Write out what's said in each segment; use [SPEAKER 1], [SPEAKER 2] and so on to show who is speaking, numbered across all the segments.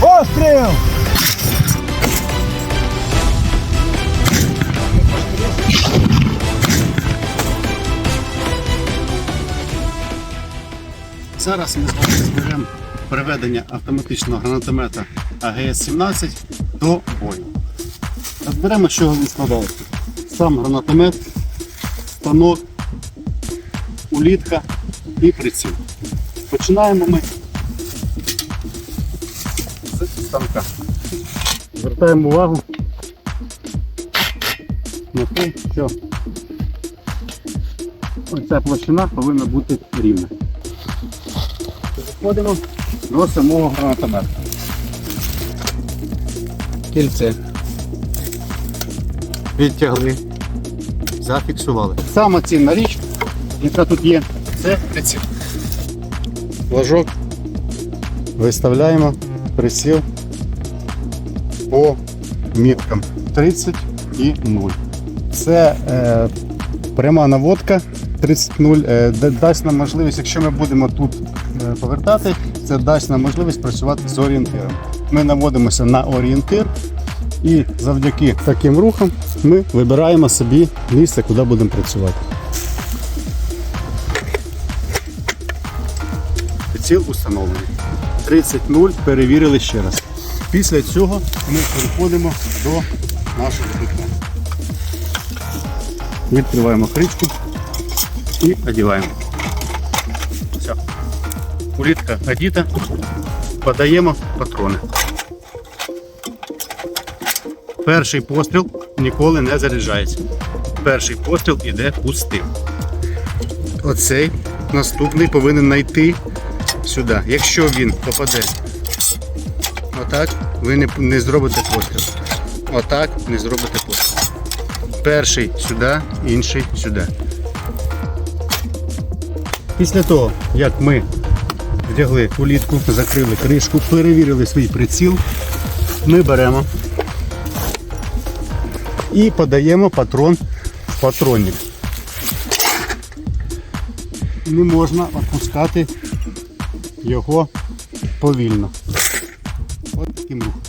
[SPEAKER 1] Постріл! Зараз ми з вами зберемо приведення автоматичного гранатомета АГС-17 до бою. Зберемо, що він складається. Сам гранатомет, станок, улітка і приціл. Починаємо ми станка. Звертаємо увагу на те, що оця площина повинна бути рівна. Переходимо до самого гранатомета. Кільце. Відтягли. Зафіксували. Сама цінна річ, яка тут є, це приціл. Ложок. Виставляємо приціл по міткам 30 і 0. Це е, пряма наводка 30-0 е, дасть нам можливість, якщо ми будемо тут е, повертати, це дасть нам можливість працювати з орієнтиром. Ми наводимося на орієнтир і завдяки таким рухам ми вибираємо собі місце, куди будемо працювати. Приціл установлений. 30-0 перевірили ще раз. Після цього ми переходимо до нашого вікна. Відкриваємо кришку і одіваємо. Все. Улітка одіта. Подаємо патрони. Перший постріл ніколи не заряджається. Перший постріл іде пустим. Оцей наступний повинен знайти сюди. Якщо він попаде отак, ви не, не зробите постріл. Отак не зробите постріл. Перший сюди, інший сюди. Після того, як ми вдягли улітку, закрили кришку, перевірили свій приціл, ми беремо і подаємо патрон в патронник. Не можна опускати його повільно. Таким рухом.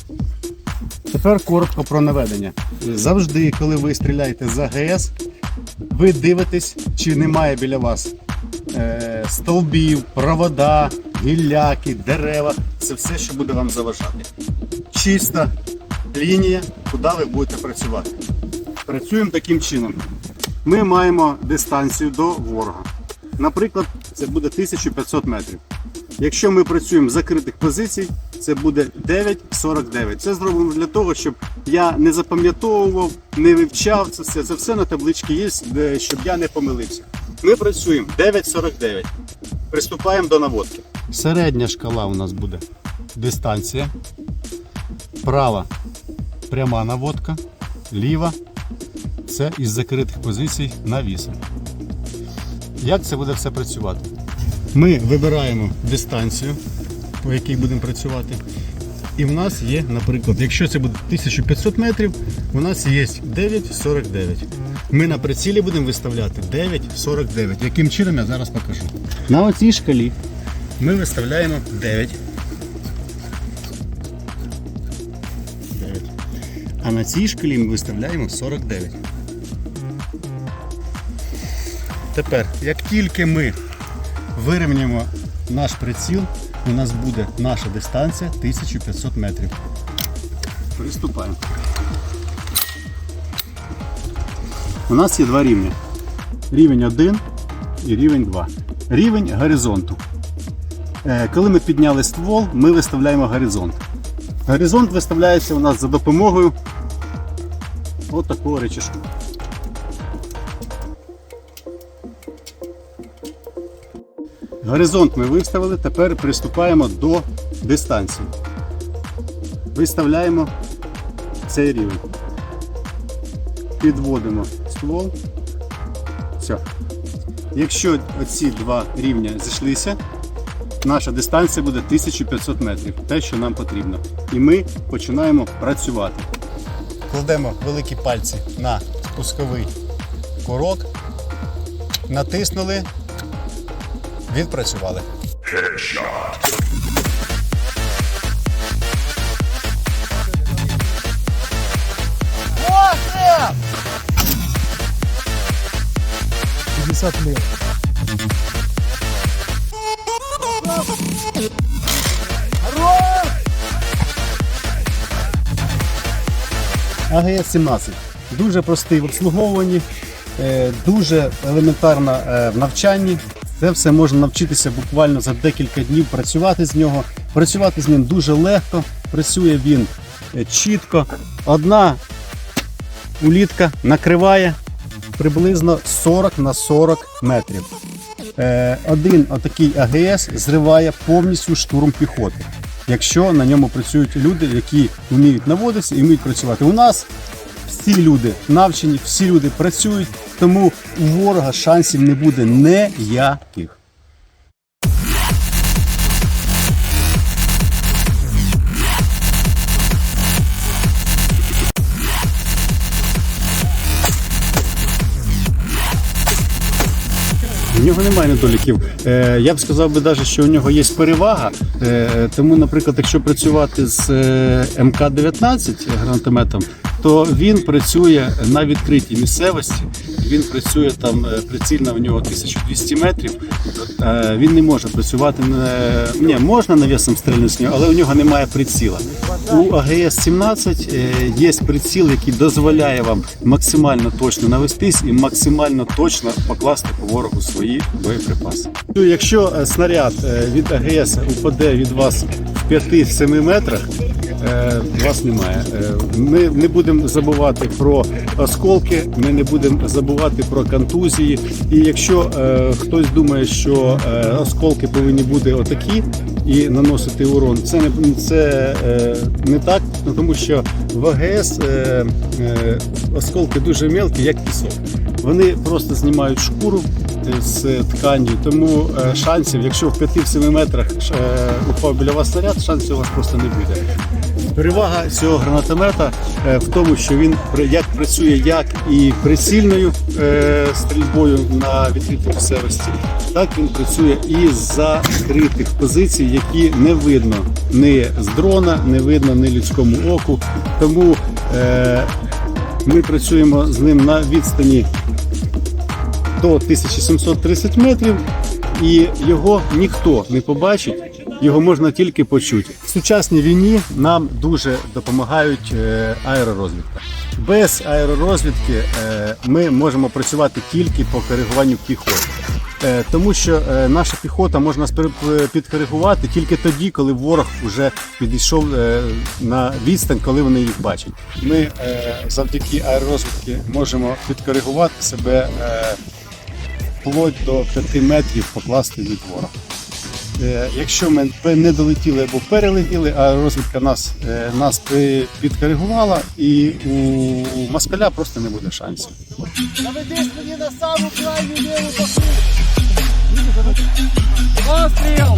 [SPEAKER 1] Тепер коротко про наведення. Завжди, коли ви стріляєте з АГС, ви дивитесь, чи немає біля вас е, стовбів, провода, гілляки, дерева. Це все, що буде вам заважати. Чиста лінія, куди ви будете працювати. Працюємо таким чином. Ми маємо дистанцію до ворога. Наприклад, це буде 1500 метрів. Якщо ми працюємо з закритих позицій, це буде 9,49. Це зробимо для того, щоб я не запам'ятовував, не вивчав це все. Це все на табличці є, щоб я не помилився. Ми працюємо 9,49. Приступаємо до наводки. Середня шкала у нас буде дистанція. Права пряма наводка, ліва це із закритих позицій на 8. Як це буде все працювати? Ми вибираємо дистанцію, по якій будемо працювати. І в нас є, наприклад, якщо це буде 1500 метрів, у нас є 9,49. Ми на прицілі будемо виставляти 9,49. Яким чином я зараз покажу. На оцій шкалі ми виставляємо 9. 9. А на цій шкалі ми виставляємо 49. Тепер, як тільки ми вирівняємо наш приціл, у нас буде наша дистанція 1500 метрів. Приступаємо. У нас є два рівні. Рівень 1 і рівень 2. Рівень горизонту. Е, Коли ми підняли ствол, ми виставляємо горизонт. Горизонт виставляється у нас за допомогою от такого Горизонт ми виставили, тепер приступаємо до дистанції. Виставляємо цей рівень. Підводимо ствол. Все. Якщо оці два рівня зійшлися, наша дистанція буде 1500 метрів, те, що нам потрібно. І ми починаємо працювати. Кладемо великі пальці на спусковий курок, натиснули, відпрацювали.
[SPEAKER 2] Headshot. лет.
[SPEAKER 1] АГС-17 дуже простий в обслуговуванні, е, дуже елементарна е, в навчанні. Це все можна навчитися буквально за декілька днів працювати з нього. Працювати з ним дуже легко, працює він е, чітко. Одна улітка накриває приблизно 40 на 40 метрів. Е, Один отакий АГС зриває повністю штурм піхоти, якщо на ньому працюють люди, які вміють наводитися і вміють працювати. У нас всі люди навчені, всі люди працюють, тому у ворога шансів не буде ніяких. У нього немає недоліків. Е, я б сказав би навіть, що у нього є перевага. Е, тому, наприклад, якщо працювати з е, МК-19 гранатометом, то він працює на відкритій місцевості. Він працює там е, прицільно в нього 1200 метрів. Е, він не може працювати ні, можна навісом стрільнути з але у нього немає приціла. У АГС-17 е, є приціл, який дозволяє вам максимально точно навестись і максимально точно покласти по ворогу свої боєприпаси. Ну, Якщо е, снаряд е, від АГС упаде від вас в 5-7 метрах, е, вас немає. Ми не будемо забувати про осколки, ми не будемо забувати про контузії. І якщо хтось думає, що осколки повинні бути отакі і наносити урон, це не це е, не так, тому що в АГС е, е, осколки дуже мелкі, як пісок. Вони просто знімають шкуру з тканью, тому шансів, якщо в 5-7 метрах упав біля вас снаряд, шансів у вас просто не буде. Перевага цього гранатомета е, в тому, що він як працює як і прицільною е, стрільбою на відкритій місцевості, так він працює і з закритих позицій, які не видно ні з дрона, не видно ні людському оку. Тому е, ми працюємо з ним на відстані до 1730 метрів, і його ніхто не побачить, його можна тільки почути. В сучасній війні нам дуже допомагають е, аеророзвідка. Без аеророзвідки е, ми можемо працювати тільки по коригуванню піхоти. Е, Тому що наша піхота можна підкоригувати тільки тоді, коли ворог вже підійшов на відстань, коли вони їх бачать. Ми завдяки аеророзвідки можемо підкоригувати себе вплоть до 5 метрів покласти від ворога. Е, Якщо ми не долетіли або перелетіли, а розвідка нас, е, нас підкоригувала, і у москаля просто не буде шансів.
[SPEAKER 2] Наведеш мені на саму крайню ліву посилку. Постріл!